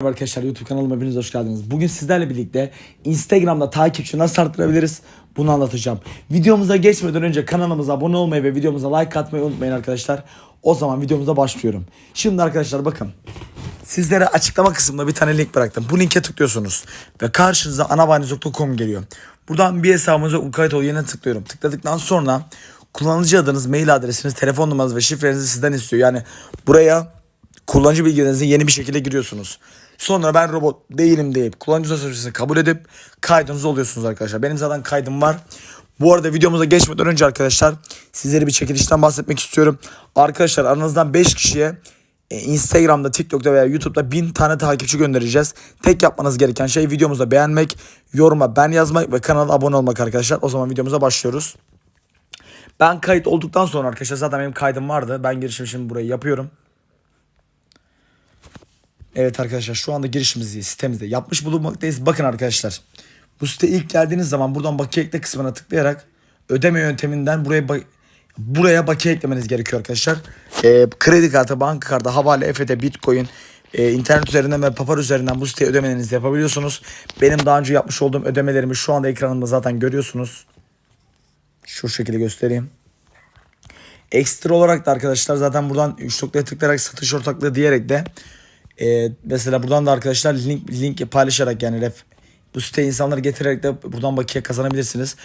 Merhaba arkadaşlar YouTube kanalıma hepiniz hoş geldiniz. Bugün sizlerle birlikte Instagram'da takipçi nasıl arttırabiliriz bunu anlatacağım. Videomuza geçmeden önce kanalımıza abone olmayı ve videomuza like atmayı unutmayın arkadaşlar. O zaman videomuza başlıyorum. Şimdi arkadaşlar bakın. Sizlere açıklama kısmında bir tane link bıraktım. Bu linke tıklıyorsunuz ve karşınıza anabayniz.com geliyor. Buradan bir hesabınıza kayıt ol yerine tıklıyorum. Tıkladıktan sonra kullanıcı adınız, mail adresiniz, telefon numaranız ve şifrenizi sizden istiyor. Yani buraya kullanıcı bilgilerinizi yeni bir şekilde giriyorsunuz. Sonra ben robot değilim deyip kullanıcı sözleşmesini kabul edip kaydınız oluyorsunuz arkadaşlar. Benim zaten kaydım var. Bu arada videomuza geçmeden önce arkadaşlar sizlere bir çekilişten bahsetmek istiyorum. Arkadaşlar aranızdan 5 kişiye e, Instagram'da, TikTok'ta veya YouTube'da 1000 tane takipçi göndereceğiz. Tek yapmanız gereken şey videomuzu beğenmek, yoruma ben yazmak ve kanala abone olmak arkadaşlar. O zaman videomuza başlıyoruz. Ben kayıt olduktan sonra arkadaşlar zaten benim kaydım vardı. Ben girişimi şimdi burayı yapıyorum. Evet arkadaşlar şu anda girişimizi sitemizde yapmış bulunmaktayız. Bakın arkadaşlar bu site ilk geldiğiniz zaman buradan bakiye ekle kısmına tıklayarak ödeme yönteminden buraya ba- buraya bakiye eklemeniz gerekiyor arkadaşlar. Ee, kredi kartı, banka kartı, havale, EFT, bitcoin, e, internet üzerinden ve papar üzerinden bu siteye ödemelerinizi yapabiliyorsunuz. Benim daha önce yapmış olduğum ödemelerimi şu anda ekranımda zaten görüyorsunuz. Şu şekilde göstereyim. Ekstra olarak da arkadaşlar zaten buradan 3 noktaya tıklayarak satış ortaklığı diyerek de e, mesela buradan da arkadaşlar link link paylaşarak yani ref, bu siteye insanları getirerek de buradan bakiye kazanabilirsiniz.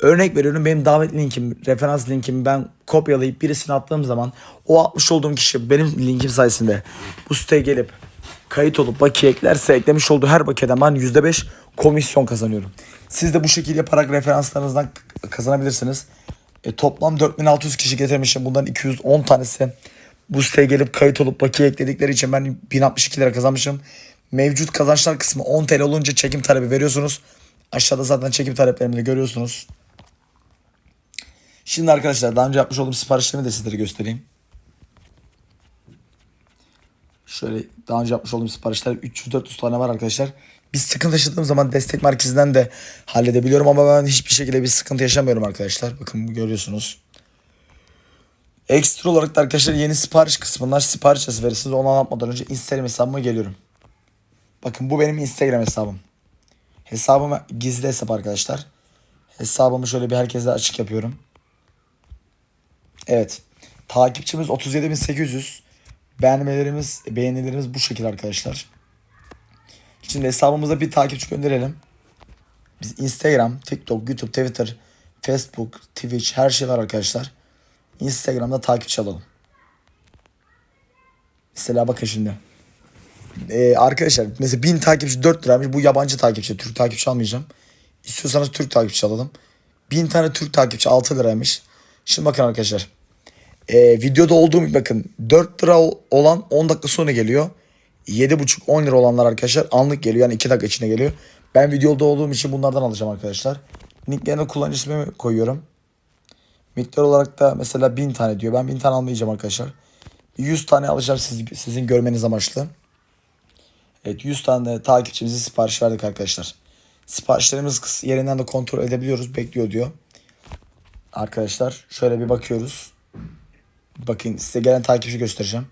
Örnek veriyorum benim davet linkim, referans linkimi ben kopyalayıp birisine attığım zaman o atmış olduğum kişi benim linkim sayesinde bu siteye gelip kayıt olup bakiye eklerse eklemiş olduğu her bakiyeden ben %5 komisyon kazanıyorum. Siz de bu şekilde yaparak referanslarınızdan kazanabilirsiniz. E, toplam 4600 kişi getirmişim. Bundan 210 tanesi bu siteye gelip kayıt olup bakiye ekledikleri için ben 1062 lira kazanmışım. Mevcut kazançlar kısmı 10 TL olunca çekim talebi veriyorsunuz. Aşağıda zaten çekim taleplerimi de görüyorsunuz. Şimdi arkadaşlar daha önce yapmış olduğum siparişlerimi de sizlere göstereyim. Şöyle daha önce yapmış olduğum siparişler 300-400 tane var arkadaşlar. Bir sıkıntı yaşadığım zaman destek merkezinden de halledebiliyorum ama ben hiçbir şekilde bir sıkıntı yaşamıyorum arkadaşlar. Bakın görüyorsunuz. Ekstra olarak da arkadaşlar yeni sipariş kısmından sipariş nasıl verirsiniz onu anlatmadan önce Instagram hesabıma geliyorum. Bakın bu benim Instagram hesabım. Hesabım gizli hesap arkadaşlar. Hesabımı şöyle bir herkese açık yapıyorum. Evet. Takipçimiz 37.800. Beğenmelerimiz, beğenilerimiz bu şekilde arkadaşlar. Şimdi hesabımıza bir takipçi gönderelim. Biz Instagram, TikTok, YouTube, Twitter, Facebook, Twitch her şey var arkadaşlar. Instagram'da takipçi alalım. Mesela bakın şimdi. Ee, arkadaşlar mesela 1000 takipçi 4 liraymış. Bu yabancı takipçi. Türk takipçi almayacağım. İstiyorsanız Türk takipçi alalım. 1000 tane Türk takipçi 6 liraymış. Şimdi bakın arkadaşlar. Ee, videoda olduğum bakın 4 lira olan 10 dakika sonra geliyor. 7,5 10 lira olanlar arkadaşlar anlık geliyor. Yani 2 dakika içinde geliyor. Ben videoda olduğum için bunlardan alacağım arkadaşlar. Nicklerine kullanıcı ismimi koyuyorum. Miktar olarak da mesela 1000 tane diyor. Ben 1000 tane almayacağım arkadaşlar. 100 tane alacağım siz, sizin görmeniz amaçlı. Evet 100 tane takipçimize sipariş verdik arkadaşlar. Siparişlerimiz yerinden de kontrol edebiliyoruz. Bekliyor diyor. Arkadaşlar şöyle bir bakıyoruz. Bakın size gelen takipçi göstereceğim.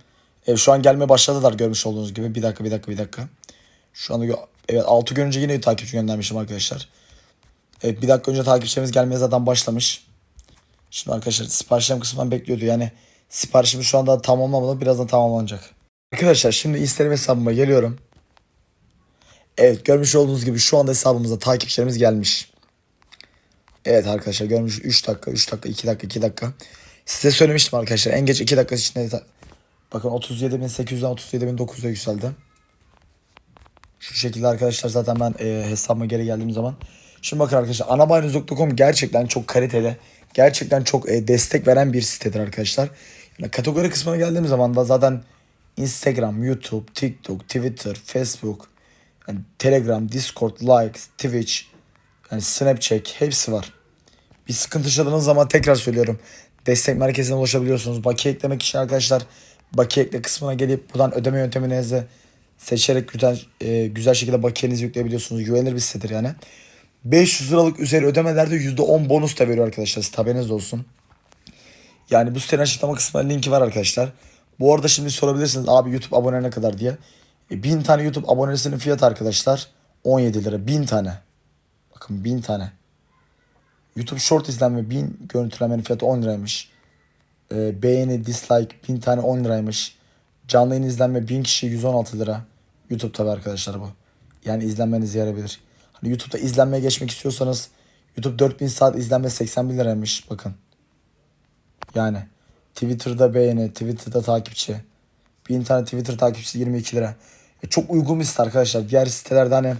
Evet şu an gelmeye başladılar görmüş olduğunuz gibi. Bir dakika bir dakika bir dakika. Şu anda evet 6 gün önce yine takipçi göndermişim arkadaşlar. Evet bir dakika önce takipçilerimiz gelmeye zaten başlamış. Şimdi arkadaşlar siparişlerim kısmından bekliyordu. Yani siparişimiz şu anda tamamlamadı. Birazdan tamamlanacak. Arkadaşlar şimdi Instagram hesabıma geliyorum. Evet görmüş olduğunuz gibi şu anda hesabımıza takipçilerimiz gelmiş. Evet arkadaşlar görmüş 3 dakika 3 dakika 2 dakika 2 dakika. Size söylemiştim arkadaşlar en geç 2 dakika içinde bakın 37.800'den 37.900'e yükseldi. Şu şekilde arkadaşlar zaten ben e, hesabıma geri geldiğim zaman. Şimdi bakın arkadaşlar anabayiniz.com gerçekten çok kaliteli. Gerçekten çok e, destek veren bir sitedir arkadaşlar. Yani kategori kısmına geldiğim zaman da zaten Instagram, YouTube, TikTok, Twitter, Facebook, yani Telegram, Discord, Likes, Twitch, yani Snapchat hepsi var. Bir sıkıntı yaşadığınız zaman tekrar söylüyorum. Destek merkezine ulaşabiliyorsunuz. Bakiye eklemek için arkadaşlar bakiye ekle kısmına gelip buradan ödeme yönteminizi seçerek güzel, e, güzel şekilde bakiyenizi yükleyebiliyorsunuz. Güvenilir bir sitedir yani. 500 liralık üzeri ödemelerde %10 bonus da veriyor arkadaşlar. Haberiniz olsun. Yani bu sitenin açıklama kısmında linki var arkadaşlar. Bu arada şimdi sorabilirsiniz abi YouTube abone ne kadar diye. E, 1000 tane YouTube abonesinin fiyatı arkadaşlar 17 lira. 1000 tane. Bakın 1000 tane. YouTube Short izlenme 1000 görüntülemenin fiyatı 10 liraymış. E, beğeni, dislike 1000 tane 10 liraymış. Canlı yayın izlenme 1000 kişi 116 lira. YouTube tabi arkadaşlar bu. Yani izlenmeniz yarayabilir. Hani YouTube'da izlenmeye geçmek istiyorsanız YouTube 4000 saat izlenme 81 liraymış bakın. Yani Twitter'da beğeni, Twitter'da takipçi. Bir internet Twitter takipçisi 22 lira. E, çok uygun bir site arkadaşlar. Diğer sitelerde hani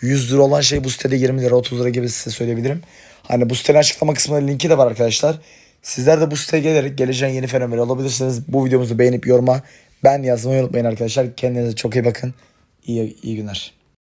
100 lira olan şey bu sitede 20 lira 30 lira gibi size söyleyebilirim. Hani bu sitenin açıklama kısmında linki de var arkadaşlar. Sizler de bu siteye gelerek geleceğin yeni fenomeni olabilirsiniz. Bu videomuzu beğenip yoruma ben yazmayı unutmayın arkadaşlar. Kendinize çok iyi bakın. İyi, iyi günler.